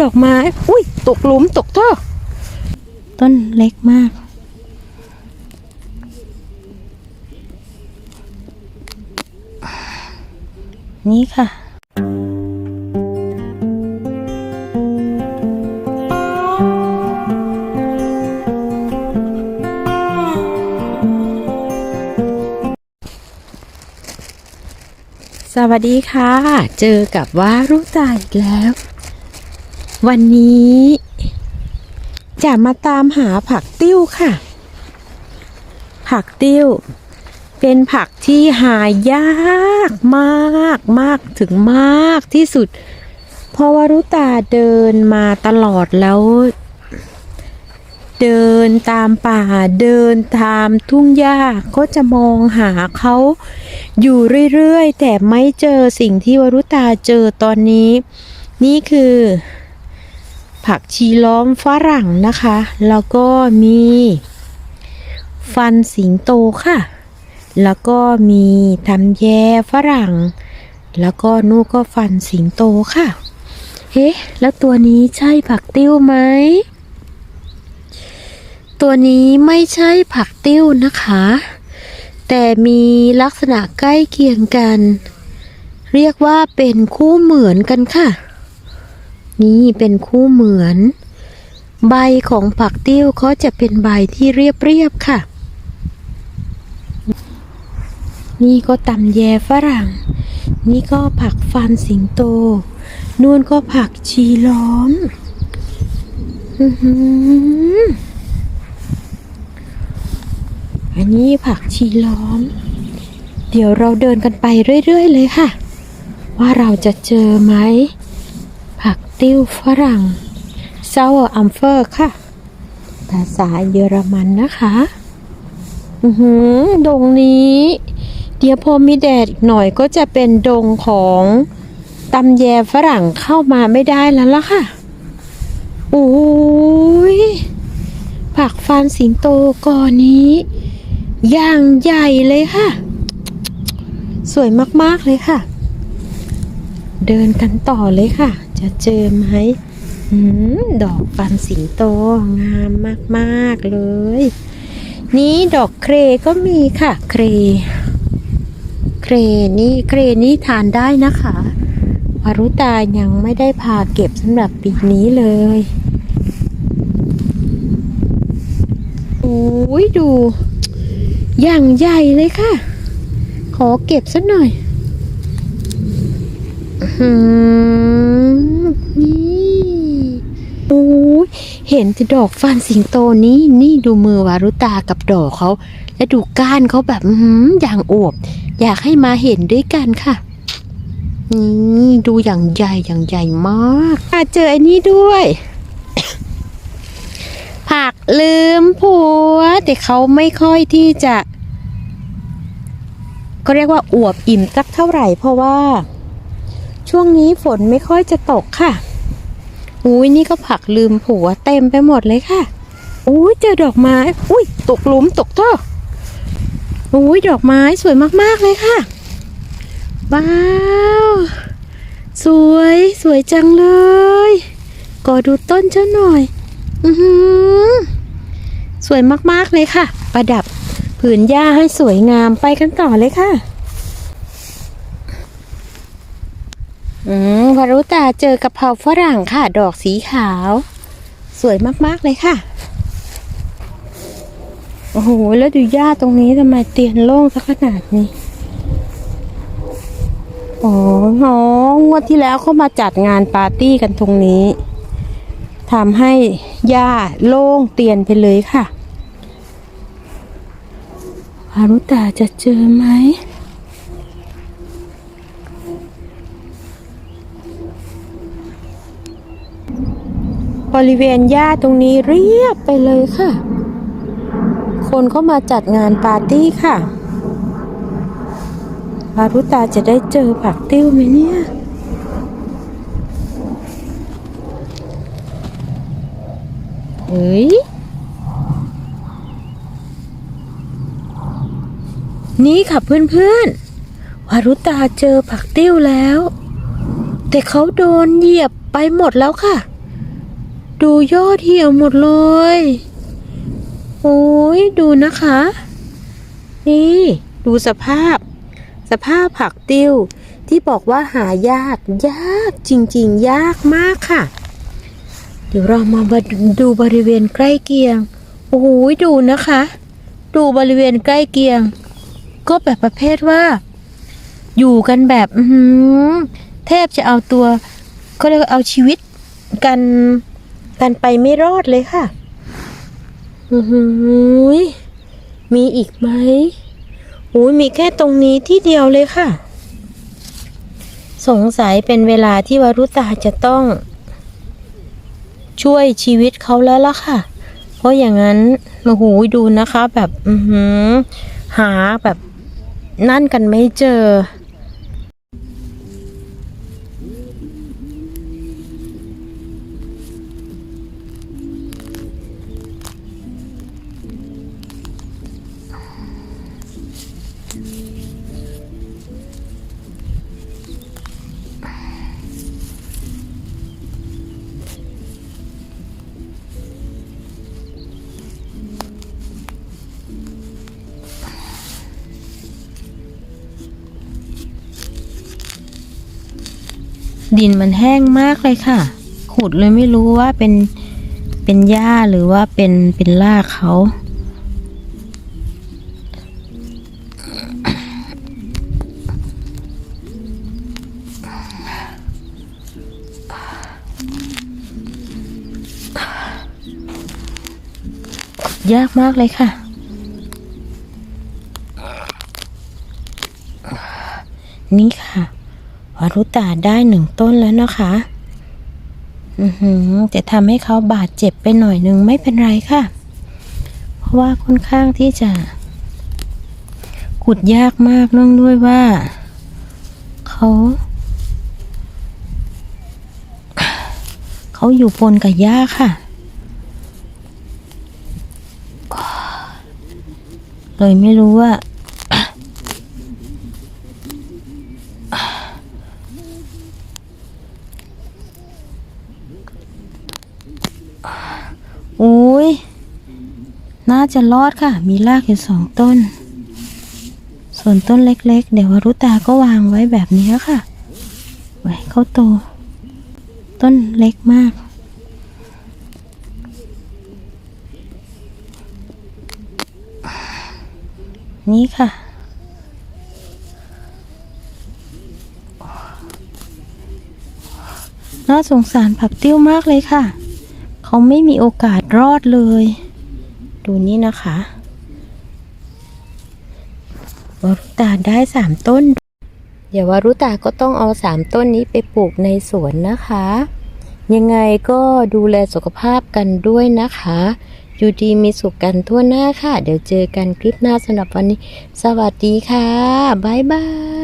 ดอกไม้ อุ้ย ตกหลุมตกท่อ ต้นเล็กมาก นี่ค่ะสวัสดีค่ะ เจอกับว่ารู้ตาอีกแล้ว วันนี้ จะมาตามหาผักติ้วค่ะ ผักติ้ว เป็นผักที่หายากมากมากถึงมากที่สุด เพราะว่ารุตาเดินมาตลอดแล้ว เดินตามป่าเดินตามทุ่งหญ้าก็จะมองหาเขาอยู่เรื่อยๆ แต่ไม่เจอสิ่งที่วรุตาเจอตอนนี้ นี่คือ ผักชีล้อมฝรั่งนะคะ แล้วก็มี ฟันสิงโตค่ะ แล้วก็มีทำแย่ฝรั่ง แล้วก็นู่ก็ฟันสิงโตค่ะเฮ้แล้วตัวนี้ใช่ผักติ้วไหม ตัวนี้ไม่ใช่ผักติ้วนะคะ แต่มีลักษณะใกล้เคียงกัน เรียกว่าเป็นคู่เหมือนกันค่ะ นี่เป็นคู่เหมือน ใบของผักติ้วเขาจะเป็นใบที่เรียบๆค่ะ นี่ก็ตำแยฝรั่ง นี่ก็ผักฟันสิงโตนู่นก็ผักชีล้อมอื้อหืออันนี้ผักชีล้อม เดี๋ยวเราเดินกันไปเรื่อย ๆ เลยค่ะ ว่าเราจะเจอไหม ติวฝรั่งเซาอัมเฟอร์ค่ะ ภาษาเยอรมันนะคะ อือหือดงนี้ เดี๋ยวพอมีแดดหน่อยก็จะเป็นดงของตำแยฝรั่งเข้ามาไม่ได้แล้วล่ะค่ะโอ้ยผักฟานสิงโตก่อนนี้ย่างใหญ่เลยค่ะ สวยมาก ๆ เลยค่ะ เดินกันต่อเลยค่ะ จะเจอไหมหืมดอกฟันสิงโตงามมาก ๆ เลย นี่ดอกเครก็มีค่ะ เคร เครนี่เครนี่ทานได้นะคะวารุตายังไม่ได้พาเก็บสำหรับปีนี้เลยโอ้ยดู อย่างใหญ่เลยค่ะ ขอเก็บสักหน่อย นี่โอ้ยเห็นแต่ดอกฟันสิงโตนี้นี่ดูมือวารุตากับดอกเขา และดูก้านเขาแบบอย่างอวบ อยากให้มาเห็นด้วยกันค่ะ นี่ดูอย่างใหญ่อย่างใหญ่มากอะเจออันนี้ด้วย ผักลืมผัว แต่เขาไม่ค่อยที่จะ ก็เรียกว่าอวบอิ่มสักเท่าไหร่เพราะว่า ช่วงนี้ฝนไม่ค่อยจะตกค่ะ อุ้ยนี่ก็ผักลืมผัวเต็มไปหมดเลยค่ะ อุ้ยเจอดอกไม้ อุ้ยตกหลุมตกท่ออุ้ยดอกไม้สวยมากๆเลยค่ะ ว้าว สวยสวยจังเลย ก็ดูต้นเจ้าหน่อย อือหือ สวยมากๆเลยค่ะ ประดับผืนหญ้าให้สวยงามไปกันต่อเลยค่ะ อืมวารุตาเจอกะเพราฝรั่งค่ะ ดอกสีขาว สวยมากๆเลยค่ะ โอ้โห แล้วดูหญ้าตรงนี้ทำไมเตียนโล่งสักขนาดนี้อ๋อหองวดที่แล้วเขามาจัดงานปาร์ตี้กันตรงนี้ทำให้หญ้าโล่งเตียนไปเลยค่ะฮารุตาจะเจอไหม บริเวณหญ้าตรงนี้เรียบไปเลยค่ะ คนเข้ามาจัดงานปาร์ตี้ค่ะฮารุตาจะได้เจอผักติ้วไหมเนี่ย เฮ้ย นี่ค่ะเพื่อนๆ วารุตาเจอผักติ้วแล้ว แต่เขาโดนเหยียบไปหมดแล้วค่ะ ดูยอดเหี่ยวหมดเลย โอ้ยดูนะคะ นี่ดูสภาพ สภาพผักติ้ว ที่บอกว่าหายาก ยากจริงๆ ยากมากค่ะ เดี๋ยวเรามาดูบริเวณใกล้เคียง โอ้โหดูนะคะ ดูบริเวณใกล้เคียง ก็แบบประเภทว่า อยู่กันแบบแทบจะเอาตัวก็เรียกว่าเอาชีวิตกัน กันไปไม่รอดเลยค่ะอือหือมีอีกไหมโอ้ยมีแค่ตรงนี้ที่เดียวเลยค่ะ สงสัยเป็นเวลาที่วารุตาจะต้อง ช่วยชีวิตเขาแล้วล่ะค่ะ เพราะอย่างนั้นโอ้โหดูนะคะ แบบ อือหือหาแบบนั่นกันไม่เจอ ดินมันแห้งมากเลยค่ะ ขุดเลยไม่รู้ว่าเป็นเป็นหญ้าหรือว่าเป็นเป็นรากเขายากมากเลยค่ะ นี่ค่ะ วารุตาได้หนึ่งต้นแล้วนะคะอือหือแต่ทำให้เขาบาดเจ็บไปหน่อยหนึ่งไม่เป็นไรค่ะ เพราะว่าค่อนข้างที่จะขุดยากมากเนื่องด้วยว่า เขาเขาอยู่ปนกับหญ้าค่ะ เลยไม่รู้ว่า โอ้ย น่าจะรอดค่ะ มีรากอยู่สองต้น ส่วนต้นเล็กๆ เดี๋ยววรุตาก็วางไว้แบบนี้ค่ะ ไว้เขาโต ต้นเล็กมากนี่ค่ะ น่าสงสารผักติ้วมากเลยค่ะ เขาไม่มีโอกาสรอดเลย ดูนี่นะคะวารุตาได้สามต้น เดี๋ยววารุตาก็ต้องเอาสามต้นนี้ไปปลูกในสวนนะคะ ยังไงก็ดูแลสุขภาพกันด้วยนะคะ อยู่ดีมีสุขกันทั่วหน้าค่ะ เดี๋ยวเจอกันคลิปหน้าสำหรับวันนี้ สวัสดีค่ะ บ๊ายบาย